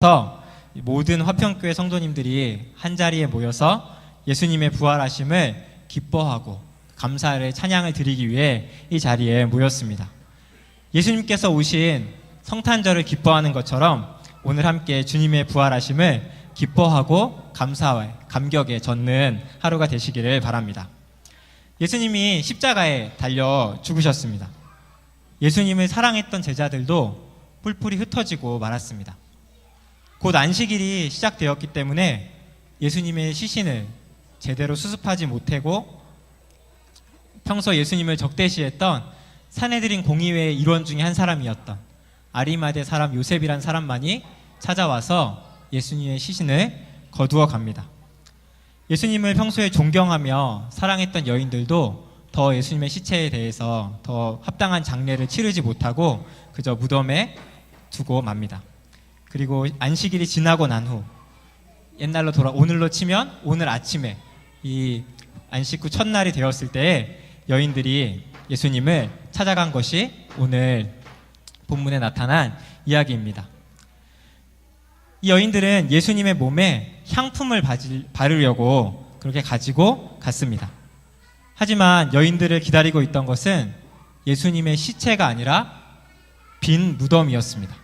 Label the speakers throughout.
Speaker 1: 그래서 모든 화평교회 성도님들이 한 자리에 모여서 예수님의 부활하심을 기뻐하고 감사를 찬양을 드리기 위해 이 자리에 모였습니다. 예수님께서 오신 성탄절을 기뻐하는 것처럼 오늘 함께 주님의 부활하심을 기뻐하고 감사와 감격에 젖는 하루가 되시기를 바랍니다. 예수님이 십자가에 달려 죽으셨습니다. 예수님을 사랑했던 제자들도 뿔뿔이 흩어지고 말았습니다. 곧 안식일이 시작되었기 때문에 예수님의 시신을 제대로 수습하지 못하고 평소 예수님을 적대시했던 사내들인 공의회의 일원 중에 한 사람이었던 아리마대 사람 요셉이란 사람만이 찾아와서 예수님의 시신을 거두어 갑니다. 예수님을 평소에 존경하며 사랑했던 여인들도 더 예수님의 시체에 대해서 더 합당한 장례를 치르지 못하고 그저 무덤에 두고 맙니다. 그리고 안식일이 지나고 난 후 옛날로 돌아 오늘로 치면 오늘 아침에 이 안식 후 첫날이 되었을 때에 여인들이 예수님을 찾아간 것이 오늘 본문에 나타난 이야기입니다. 이 여인들은 예수님의 몸에 향품을 바르려고 그렇게 가지고 갔습니다. 하지만 여인들을 기다리고 있던 것은 예수님의 시체가 아니라 빈 무덤이었습니다.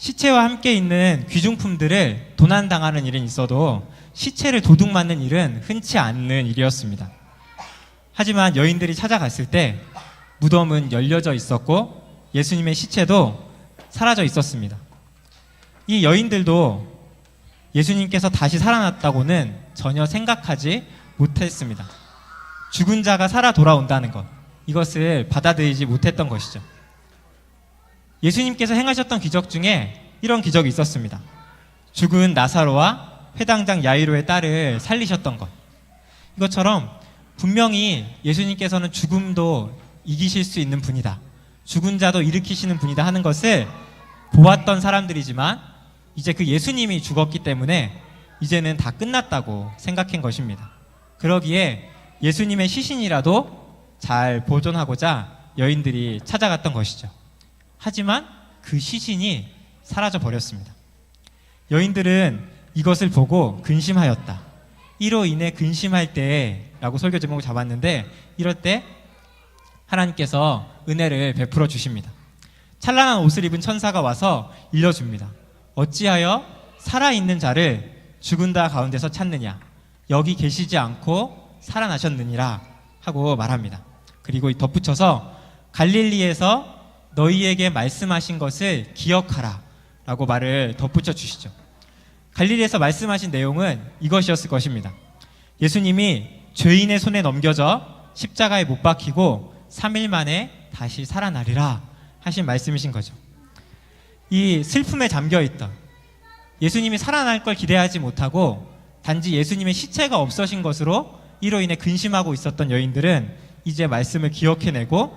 Speaker 1: 시체와 함께 있는 귀중품들을 도난당하는 일은 있어도 시체를 도둑 맞는 일은 흔치 않는 일이었습니다. 하지만 여인들이 찾아갔을 때 무덤은 열려져 있었고 예수님의 시체도 사라져 있었습니다. 이 여인들도 예수님께서 다시 살아났다고는 전혀 생각하지 못했습니다. 죽은 자가 살아 돌아온다는 것, 이것을 받아들이지 못했던 것이죠. 예수님께서 행하셨던 기적 중에 이런 기적이 있었습니다. 죽은 나사로와 회당장 야이로의 딸을 살리셨던 것. 이것처럼 분명히 예수님께서는 죽음도 이기실 수 있는 분이다. 죽은 자도 일으키시는 분이다 하는 것을 보았던 사람들이지만 이제 그 예수님이 죽었기 때문에 이제는 다 끝났다고 생각한 것입니다. 그러기에 예수님의 시신이라도 잘 보존하고자 여인들이 찾아갔던 것이죠. 하지만 그 시신이 사라져 버렸습니다. 여인들은 이것을 보고 근심하였다. 이로 인해 근심할 때라고 설교 제목을 잡았는데 이럴 때 하나님께서 은혜를 베풀어 주십니다. 찬란한 옷을 입은 천사가 와서 일러줍니다. 어찌하여 살아있는 자를 죽은 자 가운데서 찾느냐? 여기 계시지 않고 살아나셨느니라 하고 말합니다. 그리고 덧붙여서 갈릴리에서 너희에게 말씀하신 것을 기억하라 라고 말을 덧붙여 주시죠. 갈릴리에서 말씀하신 내용은 이것이었을 것입니다. 예수님이 죄인의 손에 넘겨져 십자가에 못 박히고 3일 만에 다시 살아나리라 하신 말씀이신 거죠. 이 슬픔에 잠겨 있던 예수님이 살아날 걸 기대하지 못하고 단지 예수님의 시체가 없어진 것으로 이로 인해 근심하고 있었던 여인들은 이제 말씀을 기억해내고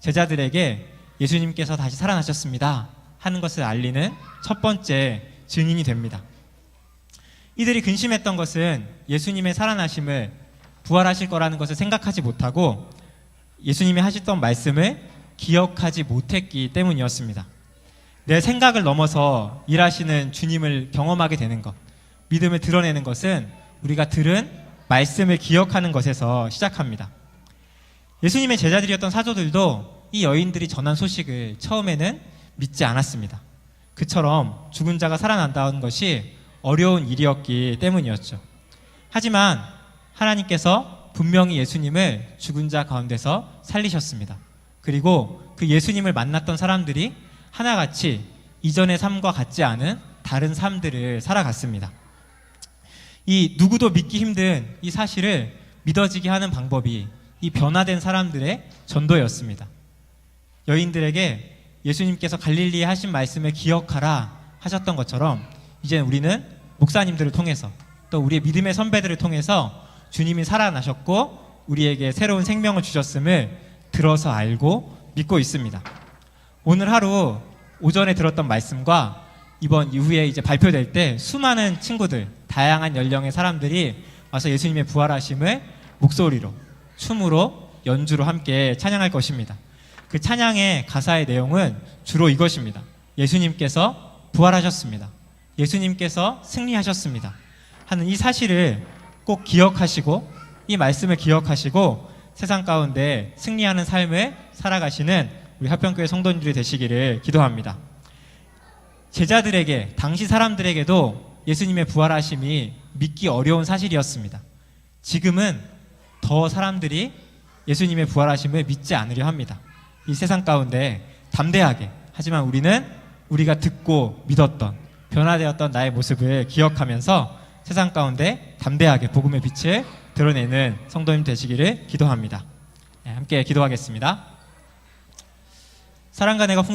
Speaker 1: 제자들에게 예수님께서 다시 살아나셨습니다 하는 것을 알리는 첫 번째 증인이 됩니다. 이들이 근심했던 것은 예수님의 살아나심을 부활하실 거라는 것을 생각하지 못하고 예수님이 하셨던 말씀을 기억하지 못했기 때문이었습니다. 내 생각을 넘어서 일하시는 주님을 경험하게 되는 것, 믿음을 드러내는 것은 우리가 들은 말씀을 기억하는 것에서 시작합니다. 예수님의 제자들이었던 사도들도 이 여인들이 전한 소식을 처음에는 믿지 않았습니다. 그처럼 죽은 자가 살아난다는 것이 어려운 일이었기 때문이었죠. 하지만 하나님께서 분명히 예수님을 죽은 자 가운데서 살리셨습니다. 그리고 그 예수님을 만났던 사람들이 하나같이 이전의 삶과 같지 않은 다른 삶들을 살아갔습니다. 이 누구도 믿기 힘든 이 사실을 믿어지게 하는 방법이 이 변화된 사람들의 전도였습니다. 여인들에게 예수님께서 갈릴리에 하신 말씀을 기억하라 하셨던 것처럼 이제 우리는 목사님들을 통해서 또 우리의 믿음의 선배들을 통해서 주님이 살아나셨고 우리에게 새로운 생명을 주셨음을 들어서 알고 믿고 있습니다. 오늘 하루 오전에 들었던 말씀과 이번 이후에 이제 발표될 때 수많은 친구들, 다양한 연령의 사람들이 와서 예수님의 부활하심을 목소리로, 춤으로, 연주로 함께 찬양할 것입니다. 그 찬양의 가사의 내용은 주로 이것입니다. 예수님께서 부활하셨습니다. 예수님께서 승리하셨습니다. 하는 이 사실을 꼭 기억하시고 이 말씀을 기억하시고 세상 가운데 승리하는 삶을 살아가시는 우리 합평교회 성도님들이 되시기를 기도합니다. 제자들에게 당시 사람들에게도 예수님의 부활하심이 믿기 어려운 사실이었습니다. 지금은 더 사람들이 예수님의 부활하심을 믿지 않으려 합니다. 이 세상 가운데 담대하게 하지만 우리는 우리가 듣고 믿었던 변화되었던 나의 모습을 기억하면서 세상 가운데 담대하게 복음의 빛을 드러내는 성도님 되시기를 기도합니다. 네, 함께 기도하겠습니다. 사랑과 내가